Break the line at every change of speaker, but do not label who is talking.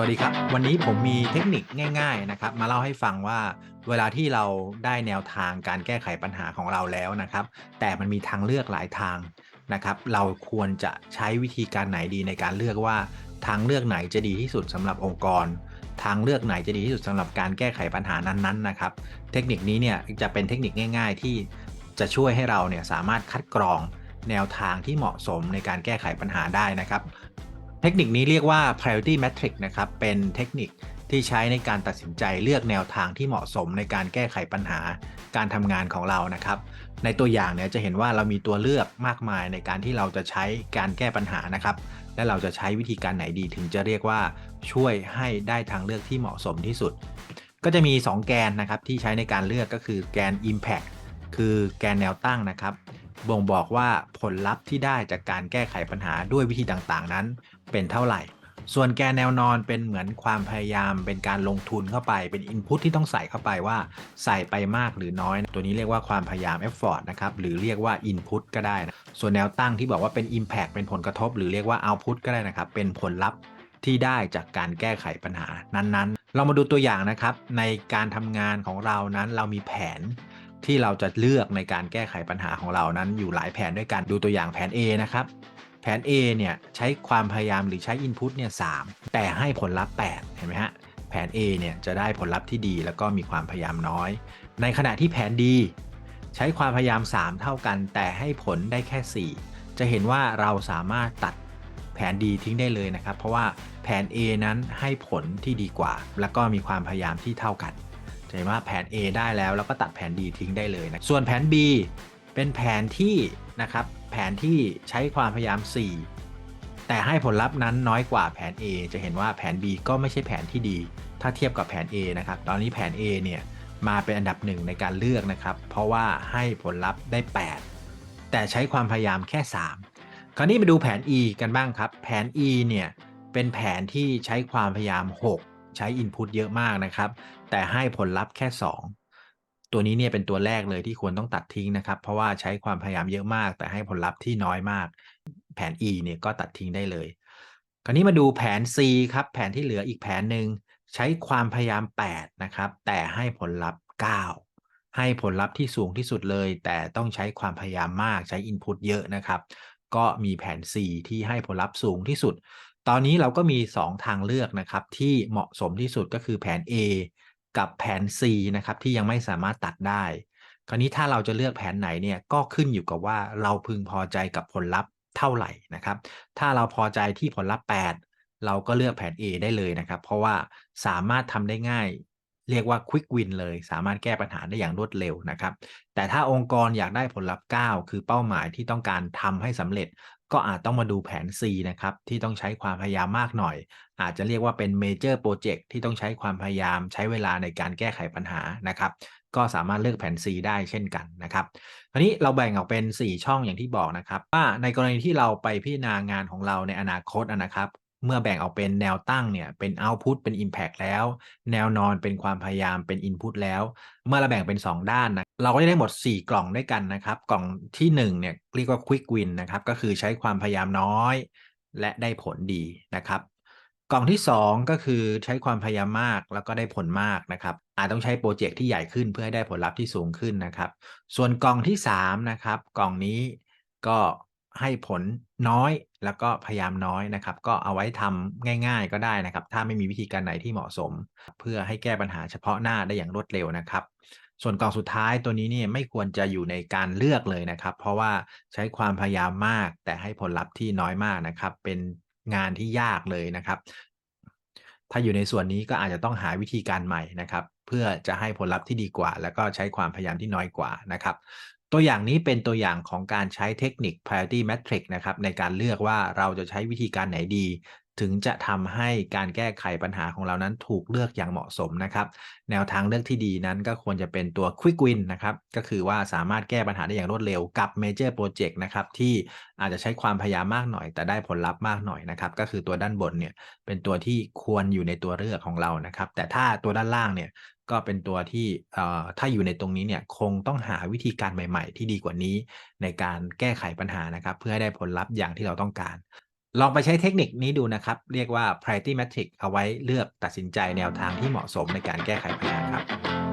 วัสดีครับ วันนี้ผมมีเทคนิคง่าย ๆนะครับ มาเล่าให้ฟังว่าเวลาที่เราได้แนวทางการแก้ไขปัญหาของเราแล้วนะครับ แต่มันมีทางเลือกหลายทางนะครับ เราควรจะใช้วิธีการไหนดีในการเลือกว่าทางเลือกไหนจะดีที่สุดสำหรับองค์กร ทางเลือกไหนจะดีที่สุดสำหรับการแก้ไขปัญหานั้นๆนะครับ เทคนิคนี้เนี่ยจะเป็นเทคนิคง่าย ๆ ที่จะช่วยให้เราเนี่ยสามารถคัดกรองแนวทางที่เหมาะสมในการแก้ไขปัญหาได้นะครับ เทคนิคนี้เรียกว่า priority matrix นะครับ เป็นเทคนิคที่ใช้ในการตัดสินใจเลือกแนวทางที่เหมาะสมในการแก้ไขปัญหาการทำงานของเรานะครับ ในตัวอย่างเนี่ยจะเห็นว่าเรามีตัวเลือกมากมายในการที่เราจะใช้การแก้ปัญหานะครับ และเราจะใช้วิธีการไหนดีถึงจะเรียกว่าช่วยให้ได้ทางเลือกที่เหมาะสมที่สุด ก็จะมี 2 แกนนะครับที่ใช้ในการเลือกก็คือแกน impact คือแกนแนวตั้งนะครับ บ่งบอกว่าผลลัพธ์ที่ได้จากการแก้ไขปัญหาด้วยวิธีต่างๆ นั้นเป็นเท่าไหร่ ส่วนแกนแนวนอนเป็นเหมือนความพยายามเป็นการลงทุนเข้าไปเป็นอินพุตที่ต้องใส่เข้าไปว่าใส่ไปมากหรือน้อย ตัวนี้เรียกว่าความพยายาม effort นะครับหรือเรียกว่า input ก็ได้นะส่วนแนวตั้งที่บอกว่าเป็น impact เป็นผลกระทบ หรือเรียกว่า output ก็ได้นะครับเป็นผลลัพธ์ที่ได้จากการแก้ไขปัญหานั้นๆ เรามาดูตัวอย่างนะครับ ในการทำงานของเรานั้นเรามีแผน ที่เราจะเลือกในการแก้ไขปัญหาของเรานั้นอยู่หลายแผนด้วยกันดูตัวอย่างแผน A นะครับ แผน A เนี่ยใช้ความพยายามหรือใช้ Input เนี่ย3แต่ให้ผลลัพธ์ 8 เห็นไหมฮะแผน A เนี่ยจะได้ผลลัพธ์ที่ดีแล้วก็มีความพยายามน้อย ในขณะที่แผน D ใช้ความพยายาม 3 เท่ากัน แต่ให้ผลได้แค่ 4 จะเห็นว่าเราสามารถตัดแผน D ทิ้งได้เลยนะครับ เพราะว่าแผน A นั้นให้ผลที่ดีกว่า แล้วก็มีความพยายามที่เท่ากัน จะเห็นว่าแผน A ได้แล้วแล้วก็ตัดแผน D ทิ้งได้เลยนะส่วนแผน B เป็นแผนที่นะครับแผนที่ใช้ความพยายาม 4 แต่ให้ผลลัพธ์นั้นน้อยกว่าแผน A จะเห็นว่าแผน B ก็ไม่ใช่แผนที่ดี ถ้าเทียบกับแผน A นะครับตอนนี้แผน A เนี่ยมาเป็นอันดับหนึ่งในการเลือกนะครับ เพราะว่าให้ผลลัพธ์ได้ 8 แต่ใช้ความพยายามแค่ 3 คราวนี้มาดูแผน E กันบ้างครับ แผน E เนี่ยเป็นแผนที่ใช้ความพยายาม 6 ใช้ Input เยอะมากนะครับ แต่ให้ผลลัพธ์แค่ 2 ตัวนี้เนี่ยเป็นตัวแรกเลยที่ควรต้องตัดทิ้งนะครับ เพราะว่าใช้ความพยายามเยอะมาก แต่ให้ผลลัพธ์ที่น้อยมาก แผน E เนี่ยก็ตัดทิ้งได้เลย คราวนี้มาดูแผน C ครับ แผนที่เหลืออีกแผนหนึ่งใช้ความพยายาม 8 นะครับ แต่ให้ผลลัพธ์ 9ให้ผลลัพธ์ที่สูงที่สุดเลย แต่ต้องใช้ความพยายามมากใช้ Input เยอะนะครับ ก็มีแผน C ที่ให้ผลลัพธ์สูงที่สุด ตอนนี้เราก็มี 2 ทางเลือกนะครับ ที่เหมาะสมที่สุดก็คือแผน A กับแผน C นะครับที่ยังไม่สามารถตัดได้ คราวนี้ถ้าเราจะเลือกแผนไหนเนี่ยก็ขึ้นอยู่กับว่าเราพึงพอใจกับผลลัพธ์เท่าไหร่นะครับ ถ้าเราพอใจที่ผลลัพธ์ 8 เราก็เลือกแผน A ได้เลยนะครับ เพราะว่าสามารถทำได้ง่าย เรียกว่า quick win เลย สามารถแก้ปัญหาได้อย่างรวดเร็วนะครับ แต่ถ้าองค์กรอยากได้ผลลัพธ์ 9 คือเป้าหมายที่ต้องการทำให้สำเร็จ ก็อาจต้องมาดูแผน C นะครับ ที่ต้องใช้ความพยายามมากหน่อย อาจจะเรียกว่าเป็นเมเจอร์โปรเจกต์ที่ต้องใช้ความพยายาม ใช้เวลาในการแก้ไขปัญหานะครับ ก็สามารถเลือกแผน C ได้เช่นกันนะครับทีนี้เราแบ่งออกเป็น 4 ช่องอย่างที่บอกนะครับ ว่าในกรณีที่เราไปพิจารณางานของเราในอนาคตนะครับ เมื่อแบ่งออกเป็นแนวตั้งเนี่ยเป็น output เป็น impact แล้ว แนวนอนเป็นความพยายามเป็น input แล้ว เมื่อเราแบ่งเป็น 2 ด้านนะเราก็จะได้หมด 4 กล่องด้วยกันนะครับ กล่องที่1เนี่ยเรียกว่า quick win นะครับก็คือใช้ความพยายามน้อย และได้ผลดีนะครับ กล่องที่ 2 ก็คือใช้ความพยายามมากแล้วก็ได้ผลมากนะครับ อาจต้องใช้โปรเจกต์ที่ใหญ่ขึ้นเพื่อให้ได้ผลลัพธ์ที่สูงขึ้นนะครับ ส่วนกล่องที่3นะครับกล่องนี้ก็ ให้ผลน้อยแล้วก็พยายามน้อยนะครับ ก็เอาไว้ทำง่าย ๆ ก็ได้นะครับ ถ้าไม่มีวิธีการไหนที่เหมาะสม เพื่อให้แก้ปัญหาเฉพาะหน้าได้อย่างรวดเร็วนะครับ ส่วนกล่องสุดท้ายตัวนี้เนี่ยไม่ควรจะอยู่ในการเลือกเลยนะครับ เพราะว่าใช้ความพยายามมาก แต่ให้ผลลัพธ์ที่น้อยมากนะครับ เป็นงานที่ยากเลยนะครับ ถ้าอยู่ในส่วนนี้ก็อาจจะต้องหาวิธีการใหม่นะครับ เพื่อจะให้ผลลัพธ์ที่ดีกว่า แล้วก็ใช้ความพยายามที่น้อยกว่านะครับ ตัวอย่างนี้เป็นตัวอย่างของการใช้เทคนิค priority matrix นะครับในการเลือกว่าเราจะใช้วิธีการไหนดี ถึงจะทำให้การแก้ไขปัญหาของเรานั้นถูกเลือกอย่างเหมาะสมนะครับ แนวทางเลือกที่ดีนั้นก็ควรจะเป็นตัว quick win นะครับ ก็คือว่าสามารถแก้ปัญหาได้อย่างรวดเร็วกับ major project นะครับ ที่อาจจะใช้ความพยายามมากหน่อย แต่ได้ผลลัพธ์มากหน่อยนะครับ ก็คือตัวด้านบนเนี่ยเป็นตัวที่ควรอยู่ในตัวเลือกของเรานะครับ แต่ถ้าตัวด้านล่างเนี่ย ก็เป็นตัวที่ถ้าอยู่ในตรงนี้เนี่ยคงต้องหาวิธีการใหม่ ๆ ที่ดีกว่านี้ ในการแก้ไขปัญหานะครับ เพื่อให้ได้ผลลัพธ์อย่างที่เราต้องการ ลองไปใช้เทคนิคนี้ดูนะครับ เรียกว่า Priority Matrix เอาไว้เลือกตัดสินใจแนวทางที่เหมาะสมในการแก้ไขปัญหาครับ